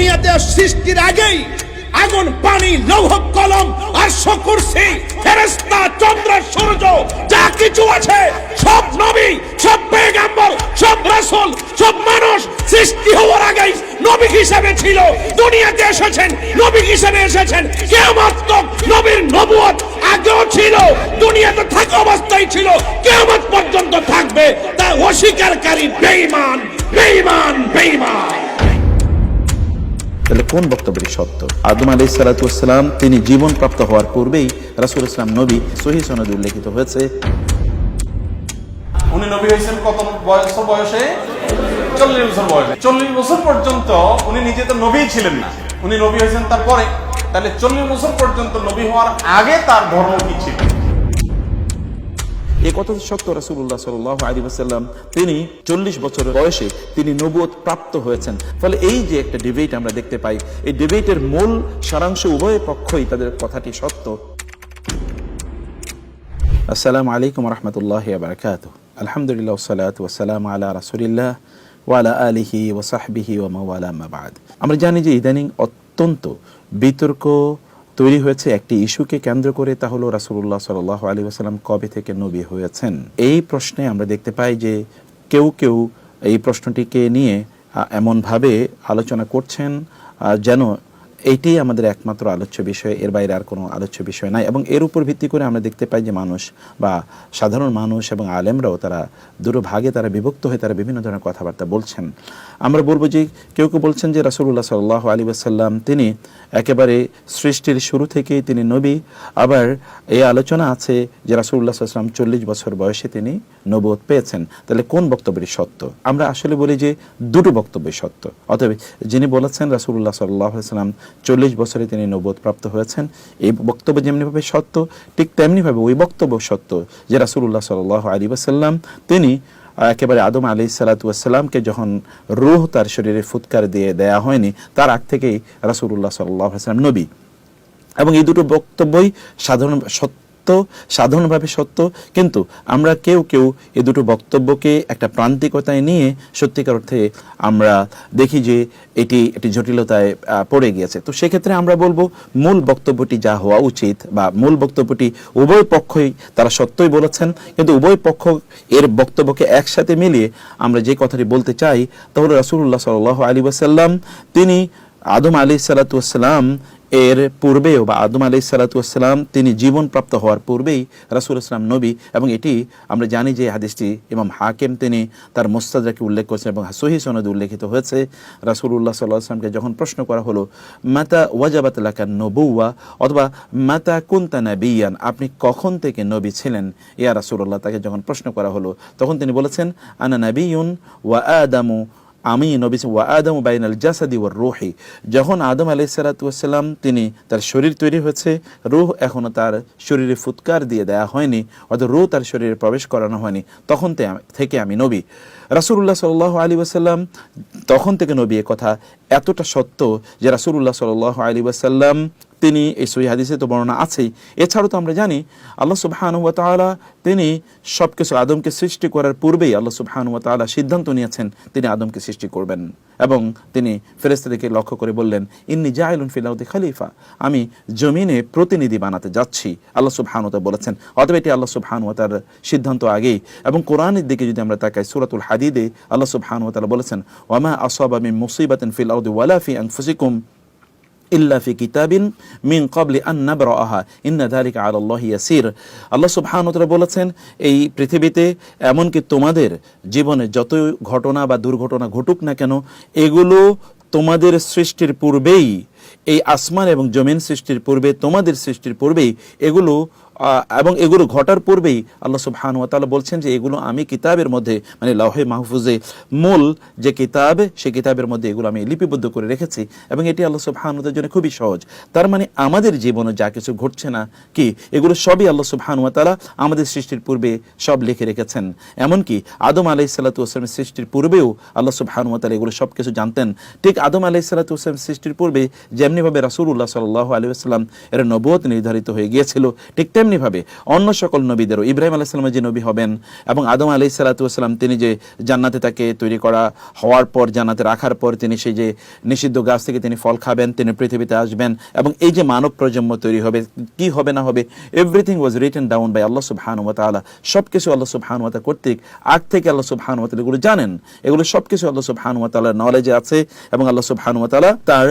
দুনিয়াতে সৃষ্টির আগেই আগুন, পানি, লৌহ, কলম আর কুরসি, ফেরেশতা, চন্দ্র, সূর্য, যা কিছু আছে, সব নবী, সব পেগাম্বর সব রাসূল, সব মানুষ সৃষ্টি হওয়ার আগেই নবী হিসেবে ছিল। দুনিয়াতে এসেছেন, নবী হিসেবে এসেছেন। কিয়ামত নবীর নবুয়ত আগেও ছিল, দুনিয়াতে থাকা অবস্থায় ছিল, কিয়ামত পর্যন্ত থাকবে। তা অস্বীকারী, বেঈমান বেঈমান বেঈমান। তাহলে কোন বক্তব্যটি সত্য? আদম আলাই সালাতাম তিনি জীবন প্রাপ্ত হওয়ার পূর্বেই রাসুল ইসলাম নবী সহি সনদে উল্লেখিত হয়েছে। উনি নবী হয়েছেন কত বয়সে? চল্লিশ বছর বয়সে। চল্লিশ বছর পর্যন্ত উনি নিজে তো নবী ছিলেন না। উনি নবী হয়েছেন তারপরে। তাহলে চল্লিশ বছর পর্যন্ত নবী হওয়ার আগে তার ধর্ম কি ছিল? এই কথা সত্য রাসুল্লাহ সাল আলী আসাল্লাম তিনি চল্লিশ বছর বয়সে তিনি প্রাপ্ত হয়েছেন। ফলে এই যে একটা ডিবেট আমরা দেখতে পাই, এই ডিবেটের মূল সারাংশ উভয় পক্ষই তাদের কথাটি সত্য। আলাইকুম রহমতুল্লাহ বারকাত আলহামদুলিল্লাহ সালাত ওসালাম আলা রাসুলিল্লাহ ওয়ালা আলিহি ওসাহবিহি ও মাওয়ালা মাবাদ আমরা জানি যে ইদানিং অত্যন্ত বিতর্ক তৈরি হয়েছে একটি ইস্যুকে কেন্দ্র করে, তা হলো রাসুল্লাহ সাল আলী আসালাম কবে থেকে নবী হয়েছেন। এই প্রশ্নে আমরা দেখতে পাই যে কেউ কেউ এই প্রশ্নটিকে নিয়ে এমনভাবে আলোচনা করছেন যেন এইটি আমাদের একমাত্র আলোচ্য বিষয়। এর বাইরে আর কোনো আলোচ্য বিষয় নাই। এবং এর উপর ভিত্তি করে আমরা দেখতে পাই যে মানুষ বা সাধারণ মানুষ এবং আলেমরাও তারা দুটো ভাগে তারা বিভক্ত হয়ে তারা বিভিন্ন ধরনের কথাবার্তা বলছেন। আমরা বলব যে কেউ কেউ বলছেন যে রাসুল্লাহ সাল্লাহ আলী আসাল্লাম তিনি একেবারে সৃষ্টির শুরু থেকেই তিনি নবী। আবার এই আলোচনা আছে যে রাসুল্লাহ সাল্লাম চল্লিশ বছর বয়সে তিনি নবোধ পেয়েছেন। তাহলে কোন বক্তব্যটি সত্য? আমরা আসলে বলি যে দুটো বক্তব্যই সত্য। অতএব যিনি বলেছেন রাসুল্লাহ সাল্লাহ সাল্লাম চল্লিশ বছরে তিনি নবোধ প্রাপ্ত হয়েছেন। এই বক্তব্য যেমনিভাবে সত্য, ঠিক তেমনিভাবে ওই বক্তব্য সত্য যে রাসুল্লাহ সাল আলী ওসাল্লাম তিনি একেবারে আদম আলি সালাতামকে যখন রুহ তার শরীরে ফুৎকার দিয়ে দেয়া হয়নি, তার আগ থেকেই রাসুল্লাহ সাল্লাহ সাল্লাম নবী। এবং এই দুটো বক্তব্যই সাধারণ সত্য সাধারণভাবে সত্য, কিন্তু আমরা কেউ কেউ এই দুটো বক্তব্যকে একটা প্রান্তিকতায় নিয়ে সত্যিকার অর্থে আমরা দেখি যে এটি একটি জটিলতায় পড়ে গিয়েছে। তো সেক্ষেত্রে আমরা বলব, মূল বক্তব্যটি যা হওয়া উচিত বা মূল বক্তব্যটি উভয় পক্ষই তারা সত্যই বলেছেন, কিন্তু উভয় পক্ষ এর বক্তব্যকে একসাথে মিলিয়ে আমরা যে কথাটি বলতে চাই তাহলে রাসুল্লাহ সাল আলী ওয়াসাল্লাম, তিনি আদম আলী সালাতাম এর পূর্বেও বা আদম আলি সালাতাম তিনি জীবনপ্রাপ্ত হওয়ার পূর্বেই রাসুল ইসলাম নবী এবং এটি আমরা জানি যে হাদিসটি ইমাম হাকিম তিনি তার মোস্তাদাকে উল্লেখ করেছেন এবং সহি সনদ উল্লেখিত হয়েছে। রাসুল্লাহ সাল্লাহ আসলামকে যখন প্রশ্ন করা হলো, মাতা ওয়াজাবাত লাকা নবুয়া অথবা, মাতা কুন্তা নাবিয়ান? আপনি কখন থেকে নবী ছিলেন? ইয়া রাসুল্লাহ তাকে যখন প্রশ্ন করা হলো, তখন তিনি বলেছেন, আনা নাবিউন ওয়া আদামু আমি নবী ওয়া আদম বাইনাল জাসাদি ওয়ার রুহি। যখন আদম আলাইসালাতাম তিনি তার শরীর তৈরি হয়েছে, রুহ এখনও তার শরীরে ফুৎকার দিয়ে দেয়া হয়নি, অর্থাৎ রুহ তার শরীরে প্রবেশ করানো হয়নি। তখন থেকে আমি নবী। রাসুল্লাহ সাল আলী ওয়াসাল্লাম তখন থেকে নবী কথা এতটা সত্য যে রাসুল্লাহ সাল আলী ওয়াসাল্লাম তিনি এই সহি হাদিসে তো বর্ণনা আছেই। এছাড়াও তো আমরা জানি, আল্লাহ সুবহানুয়া তাআলা তিনি সব কিছু আদমকে সৃষ্টি করার পূর্বেই আল্লাহ সুবহানুয়া তাআলা সিদ্ধান্ত নিয়েছেন তিনি আদমকে সৃষ্টি করবেন এবং তিনি ফেরেস্তাদেরকে লক্ষ্য করে বললেন, ইন্নি জাইলুন ফিলাউদ্দি খালিফা। আমি জমিনে প্রতিনিধি বানাতে যাচ্ছি। আল্লাহ সুবহানুতা বলেছেন, অতএব এটি আল্লাহ সুবহানুয়া তার সিদ্ধান্ত আগেই। এবং কোরআনের দিকে যদি আমরা তাকাই, সূরাতুল হাদিদে আল্লাহ সুবহানুয়া তাআলা বলেছেন ওয়ামা আসাবা মিন মুসিবাতিন ফিল আরদি ওয়ালা ফি আনফুসিকুম ইল্লা ফি কিতাবিন মিন কবলি আন নাবরাহা ইন্না আলা আল্লাহি ইয়াসির। আল্লাহ সুবহানতরা বলেছেন এই পৃথিবীতে এমনকি তোমাদের জীবনে যত ঘটনা বা দুর্ঘটনা ঘটুক না কেন এগুলো তোমাদের সৃষ্টির পূর্বেই এই আসমান এবং জমিন সৃষ্টির পূর্বে তোমাদের সৃষ্টির পূর্বেই এগুলো আহ, এবং এগুলো ঘটার পূর্বেই আল্লাহ সুবহান ওয়া বলছেন যে এগুলো আমি কিতাবের মধ্যে মানে লাহে মাহফুজে মূল যে কিতাব সে কিতাবের মধ্যে এগুলো আমি লিপিবদ্ধ করে রেখেছি এবং এটি আল্লাহ সুবহান ওয়া জন্য খুবই সহজ। তার মানে আমাদের জীবনে যা কিছু ঘটছে না কি, এগুলো সবই আল্লাহ সুবহান আমাদের সৃষ্টির পূর্বে সব লিখে রেখেছেন। এমনকি আদম আলাইহিস সালাতু সৃষ্টির পূর্বেও আল্লাহ সুবহান এগুলো সব কিছু জানতেন। ঠিক আদম আলাইহিস সালাতু সৃষ্টির পূর্বে যেমনিভাবে রাসূলুল্লাহ সাল্লাল্লাহু আলাইহি ওয়াসাল্লাম এর নবুয়ত নির্ধারিত হয়ে গিয়েছিল, ঠিক তেমনি তেমনিভাবে অন্য সকল নবীদেরও, ইব্রাহিম আলাইসালামের যে নবী হবেন এবং আদম আলি সালাতাম তিনি যে জান্নাতে তাকে তৈরি করা হওয়ার পর, জান্নাতে রাখার পর, তিনি সেই যে নিষিদ্ধ গাছ থেকে তিনি ফল খাবেন, তিনি পৃথিবীতে আসবেন এবং এই যে মানব প্রজন্ম তৈরি হবে, কি হবে না হবে everything was written down by আল্লাহ সুবহানুয়া তাআলা। সব কিছু আল্লাহ সুবহানুয়া তাআলা কর্তৃক, আগ থেকে আল্লাহ সুবহানুয়া তাআলা এগুলো জানেন। এগুলো সব কিছু আল্লাহ সুবহানুয়া তাআলার নলেজে আছে এবং আল্লাহ সুবহানুয়া তাআলা তার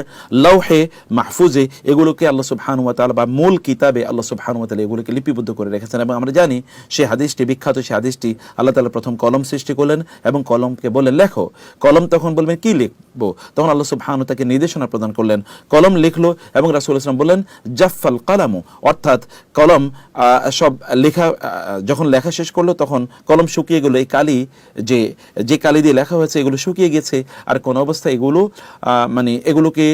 লৌহে মাহফুজে এগুলোকে আল্লাহ সুবহানুয়া তাআলা বা মূল কিতাবে আল্লাহ সুবহানুয়া তাআলা এগুলোকে লিপিবদ্ধ করে রেখেছেন এবং আমরা জানি সেই হাদিসটি, বিখ্যাত সেই হাদিসটি আল্লাহ তাআলা প্রথম কলম সৃষ্টি করলেন এবং কলমকে বললেন, লেখো। কলম তখন বলবেন, কি লিখব? তখন আল্লাহ সুবহানু তাকে নির্দেশনা প্রদান করলেন, কলম লিখলো এবং রাসূল ইসলাম বললেন, জাফফাল কালামু। অর্থাৎ কলম সব লেখা যখন লেখা শেষ করল তখন কলম শুকিয়ে গেলো, এই কালি যে যে কালি দিয়ে লেখা হয়েছে এগুলো শুকিয়ে গেছে আর কোন অবস্থায় এগুলো মানে এগুলোকে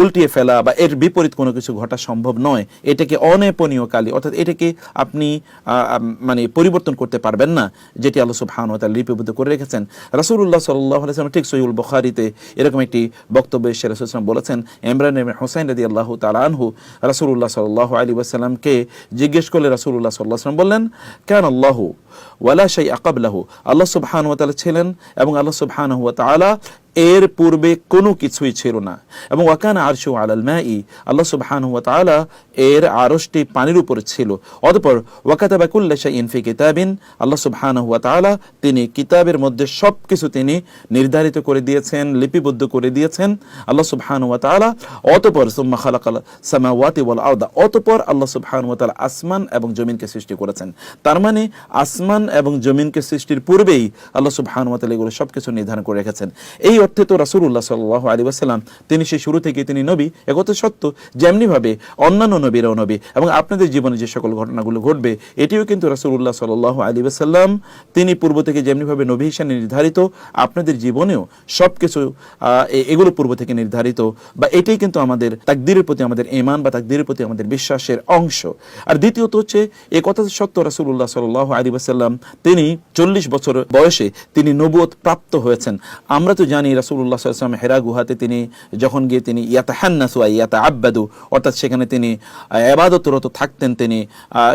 উল্টিয়ে ফেলা বা এর বিপরীত কোনো কিছু ঘটা সম্ভব নয়। এটাকে অনেপনীয় কালি, অর্থাৎ এটাকে আপনি আহ, আম, মানে পরিবর্তন করতে পারবেন না যেটি আল্লাহ সুবহান তার লিপিবদ্ধ করে রেখেছেন। রাসূলুল্লাহ সাল্লাহ আলাইসালাম ঠিক সহিউল বুখারীতে এরকম একটি বক্তব্য এসে রাসূল বলেছেন ইমরান হুসাইন রাদিয়াল্লাহু তাআলা আনহু রাসূলুল্লাহ সাল্লাল্লাহু আলাইহি ওয়াসাল্লামকে জিজ্ঞেস করলে রাসূলুল্লাহ সাল্লাল্লাহু আলাইহি ওয়াসাল্লাম বললেন কান আল্লাহু ওয়ালা শাইআ ক্বাবলাহু? আল্লাহ সুবহানাহু ওয়া তাআলা ছিলেন এবং আল্লাহ সুবহানাহু ওয়া তাআলা এর পূর্বে কোনো কিছুই ছিল না। এবং ওয়াকানা আরশু আলাল মাই, আল্লাহ সুবহানাহু ওয়া তাআলা এর আরশটি পানির উপর ছিল। অতঃপর ওয়াকাতাবা কুল্লা শাইইন কিতাবিন, আল্লাহ সুবহানাহু ওয়া তাআলা তিনি কিতাবের মধ্যে সবকিছু তিনি নির্ধারিত করে দিয়েছেন, লিপিবদ্ধ করে দিয়েছেন, আল্লাহ সুবহানাহু ওয়া তাআলা। অতঃপর সুম্মা খালাকাল সামাওয়াতি ওয়াল আরদা, অতঃপর আল্লাহ সুবহানাহু ওয়া তাআলা আসমান এবং জমিনকে সৃষ্টি করেছেন। তার মানে আসমান এবং জমিনকে সৃষ্টির পূর্বেই আল্লাহ সুবহানাহু ওয়া তাআলা এগুলো সবকিছু নির্ধারণ করে রেখেছেন। এই অর্থে তো রাসূলুল্লাহ সাল্লাল্লাহু আলাইহি ওয়াসাল্লাম তিনি সেই শুরু থেকে তিনি নবী একথা সত্য যেমনিভাবে অন্যান্য নবীরাও নবী এবং আপনাদের জীবনে যে সকল ঘটনাগুলো ঘটবে এটিও কিন্তু রাসূলুল্লাহ সাল্লাল্লাহু আলাইহি ওয়াসাল্লাম তিনি পূর্ব থেকে যেমনিভাবে নবী হিসেবে নির্ধারিত আপনাদের জীবনেও সবকিছু আহ, এ- এগুলো পূর্ব থেকে নির্ধারিত বা এটাই কিন্তু আমাদের তাকদীরের প্রতি আমাদের ইমান বা তাকদীরের প্রতি আমাদের বিশ্বাসের অংশ। আর দ্বিতীয়ত হচ্ছে এ কথা সত্য রাসূলুল্লাহ সাল্লাল্লাহু আলাইহি ওয়াসাল্লাম তিনি চল্লিশ বছর বয়সে তিনি নবুয়ত প্রাপ্ত হয়েছেন। আমরা তো জানি আলাইহি ওয়াসাল্লাম হেরা গুহাতে তিনি যখন গিয়ে তিনি ইয়াতাহান্নাসু ওয়া ইয়াতাআব্বাদু অর্থাৎ সেখানে তিনি আহ, ইবাদতরত থাকতেন তিনি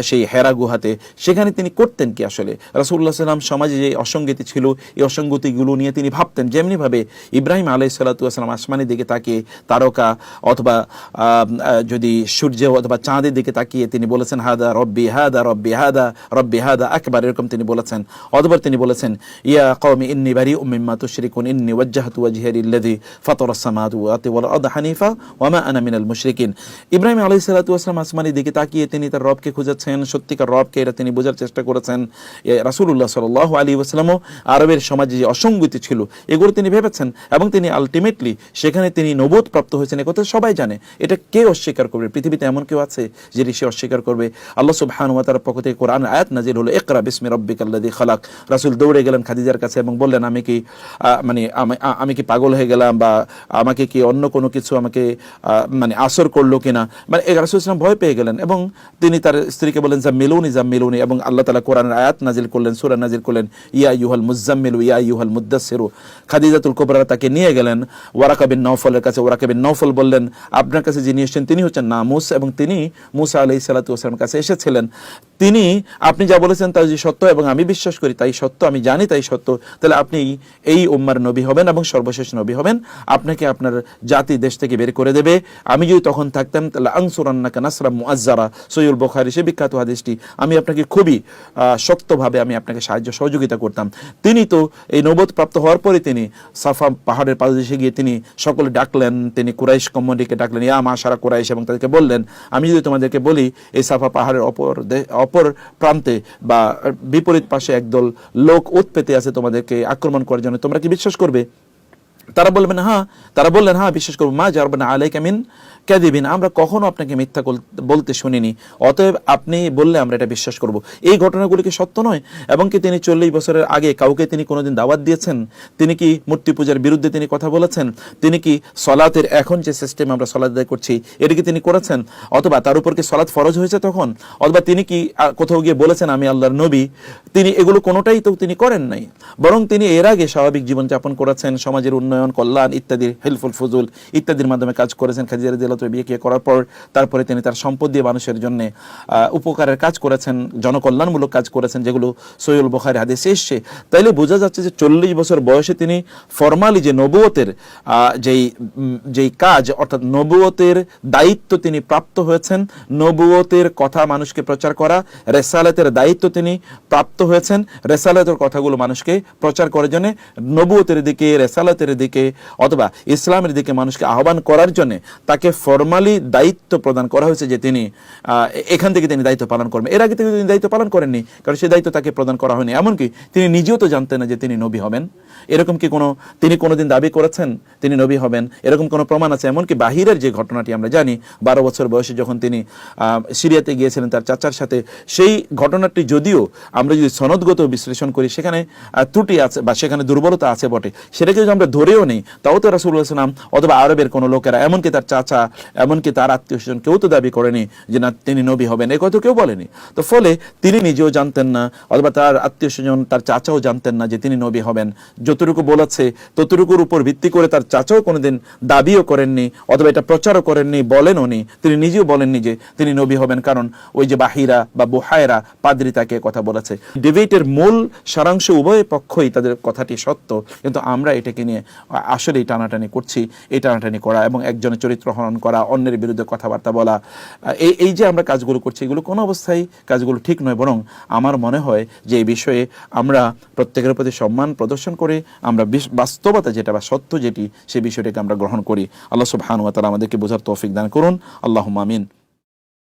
সেই হেরা গুহাতে সেখানে তিনি করতেন কি আসলে? রাসূলুল্লাহ সাল্লাম সমাজে যে অসঙ্গতি ছিল এই অসঙ্গতিগুলো নিয়ে তিনি ভাবতেন। যেমনিভাবে ইব্রাহিম আলাইহিস সালাতু আসমানের দিকে তাকিয়ে তারকা অথবা যদি সূর্য অথবা চাঁদের দিকে তাকিয়ে তিনি বলেছেন হাদা রব্বি হাদা রব্বি হাদা রব্বি হাদা আকবার এরকম তিনি বলেছেন। অথবা তিনি বলেছেন ইয়া কওমি ইন্নী বারিউম মিম্মা তুশরিকুন ইন্নী ওয়াজ্জাহতু ইব্রাহিম আলাইহিস সালাতু ওয়াসালাম দিকে তাকিয়ে তিনি তার রবকে খুঁজেছেন, সত্যিকার রবকে এটা তিনি বোঝার চেষ্টা করেছেন। রাসূলুল্লাহ সাল্লাল্লাহু আলাইহি ওয়াসাল্লামও আরবের সমাজে যে অসঙ্গতি ছিল, এগুলো তিনি ভেবেছেন এবং তিনি আলটিমেটলি সেখানে তিনি নবোধ প্রাপ্ত হয়েছেন একথা সবাই জানে। এটা কে অস্বীকার করবে? পৃথিবীতে এমন কেউ আছে যে সে অস্বীকার করবে? আল্লাহ সুবহানাহু ওয়া পক্ষ থেকে কোরআন আয়াত নাজিল হলো, ইকরা বিসমি রাব্বিকাল্লাযী খালাক। রাসূল দৌড়ে গেলেন খাদিজার কাছে এবং বললেন, আমি কি মানে আমি কি পাগল হয়ে গেলাম বা আমাকে কি অন্য কোনো কিছু আমাকে মানে আসর করল কিনা? মানে এই রাসূল ইসলাম ভয় পেয়ে গেলেন এবং তিনি তার স্ত্রীকে বলেন যা মিলুনি যা মিলুনি এবং আল্লাহ তালা কোরআনের আয়াত নাজিল করলেন, সূরা নাজিল করলেন, ইয়া ইউহাল মুজাম্মিলু ইয়া ইউহাল মুদ্দাসসিরু খাদিজাতুল কুবরা তাকে নিয়ে গেলেন। ওয়ারাকা বিন নওফলের কাছে ওয়ারাকা বিন নওফল বললেন, আপনার কাছে যিনি এসেছেন, তিনি হচ্ছেন নামুস এবং তিনি মুসা আলি সালাতু ওয়াসালামের কাছে এসেছিলেন। তিনি, আপনি যা বলেছেন তা যে সত্য এবং আমি বিশ্বাস করি, তাই সত্য, আমি জানি তাই সত্য। তাহলে আপনি এই উম্মার নবী হবেন এবং সর্বশেষ নবী হবেন। আপনাকে আপনার জাতি দেশ থেকে বের করে দেবে। আমি যদি তখন থাকতাম, তাহলে আংসুরান্নাকা নাসরা মুআজ্জারা। সৈয়ুল বুখারী সে বিখ্যাত হাদিসটি। আমি আপনাকে খুবই শক্তভাবে আমি আপনাকে সাহায্য সহযোগিতা করতাম। তিনি তো এই নবদ প্রাপ্ত হওয়ার পরে তিনি সাফা পাহাড়ের পাদদেশে গিয়ে তিনি সকলে ডাকলেন। তিনি কুরাইশ কমিটিকে ডাকলেন, ইয়া মা সারা কুরাইশ এবং তাদেরকে বললেন, আমি যদি তোমাদেরকে বলি, এই সাফা পাহাড়ের অপর অপর প্রান্তে বা বিপরীত পাশে একদল লোক উৎ পেতে আছে তোমাদেরকে আক্রমণ করার জন্য, তোমরা কি বিশ্বাস করবে? তারা বলবেন হ্যাঁ। তারা বললেন হ্যাঁ বিশ্বাস করব। মা জারবেন আলাই কামিন ক্যাদিবিন আমরা কখনো আপনাকে মিথ্যা বলতে শুনিনি। অতএব আপনি বললে আমরা এটা বিশ্বাস করব। এই ঘটনাগুলি কি সত্য নয়? এবং কি তিনি চল্লিশ বছরের আগে কাউকে তিনি কোনোদিন দাওয়াত দিয়েছেন? তিনি কি মূর্তি পূজার বিরুদ্ধে তিনি কথা বলেছেন? তিনি কি সলাতের এখন যে সিস্টেম আমরা সলাত আদায় করছি, এটা কি তিনি করেছেন? অথবা তার উপর কি সলাৎ ফরজ হয়েছে তখন? অথবা তিনি কি কোথাও গিয়ে বলেছেন, আমি আল্লাহর নবী। তিনি এগুলো কোনোটাই তো তিনি করেন নাই। বরং তিনি এর আগে স্বাভাবিক জীবনযাপন করেছেন, সমাজের উন্নয়ন উন্নয়ন, কল্যাণ ইত্যাদির হেল্পফুল ফজুল ইত্যাদির মাধ্যমে কাজ করেছেন খাদিজা রাদিয়াল্লাহু বিয়ে করার পর তারপরে তিনি তার সম্পদ দিয়ে মানুষের জন্য উপকারের কাজ করেছেন, জনকল্যাণমূলক কাজ করেছেন যেগুলো সৈয়ুল বুখারী হাদিসে এসছে। তাইলে বোঝা যাচ্ছে যে চল্লিশ বছর বয়সে তিনি ফরমালি যে নবুয়তের যেই যেই কাজ, অর্থাৎ নবুয়তের দায়িত্ব তিনি প্রাপ্ত হয়েছেন, নবুয়তের কথা মানুষকে প্রচার করা, রেসালাতের দায়িত্ব তিনি প্রাপ্ত হয়েছেন, রেসালাতের কথাগুলো মানুষকে প্রচার করার জন্য নবুয়তের দিকে, রেসালাতের দিকে অথবা ইসলামের দিকে মানুষকে আহ্বান করার জন্য তাকে ফরমালি দায়িত্ব প্রদান করা হয়েছে যে তিনি এখান থেকে তিনি দায়িত্ব পালন করবেন। এর আগে থেকে তিনি দায়িত্ব পালন করেননি, কারণ সেই দায়িত্ব তাকে প্রদান করা হয়নি। এমনকি তিনি নিজেও তো জানতেন না যে তিনি নবী হবেন। এরকম কি কোনো, তিনি কোনোদিন দাবি করেছেন? তিনি নবী হবেন। এরকম কোনো প্রমাণ আছে? এমনকি বাহিরের যে ঘটনাটি আমরা জানি, বারো বছর বয়সে যখন তিনি সিরিয়াতে গিয়েছিলেন তার চাচার সাথে, সেই ঘটনাটি যদিও আমরা যদি সনদগত বিশ্লেষণ করি, সেখানে ত্রুটি আছে বা সেখানে দুর্বলতা আছে বটে। সেটাকে যদি আমরা ধরেও নেই, তাও তো রাসুল্লাহ সাল্লাম অথবা আরবের কোনো লোকেরা, এমনকি তার চাচা, এমনকি তার আত্মীয় স্বজন কেউ তো দাবি করেনি যে না, তিনি নবী হবেন। এ কথা কেউ বলেনি। তো ফলে তিনি নিজেও জানতেন না, অথবা তার আত্মীয় স্বজন, তার চাচাও জানতেন না যে তিনি নবী হবেন। যতটুকু বলেছে, ততটুকুর উপর ভিত্তি করে তার চাচাও কোনোদিন দাবিও করেননি, অথবা এটা প্রচারও করেননি বলেন উনি তিনি নিজেও বলেননি যে তিনি নবী হবেন, কারণ ওই যে বাহিরা বা বোহায়রা, পাদ্রি তাকে কথা বলেছে। ডিবেটের মূল সারাংশ উভয় পক্ষই তাদের কথাটি সত্য, কিন্তু আমরা এটাকে নিয়ে আসলেই টানাটানি করছি, এই টানাটানি করা এবং একজনের চরিত্র হরণ করা, অন্যের বিরুদ্ধে কথাবার্তা বলা। এই এই যে আমরা কাজগুলো করছি, এগুলো কোনো অবস্থায় কাজগুলো ঠিক নয়, বরং আমার মনে হয় যে এই বিষয়ে আমরা প্রত্যেকের প্রতি সম্মান প্রদর্শন করে আমরা বাস্তবতা যেটা বা সত্য যেটি, সে বিষয়টাকে আমরা গ্রহণ করি। আল্লাহ সুবহান ওয়া তাআলা আমাদেরকে বোঝার তৌফিক দান করুন। আল্লাহ আমিন।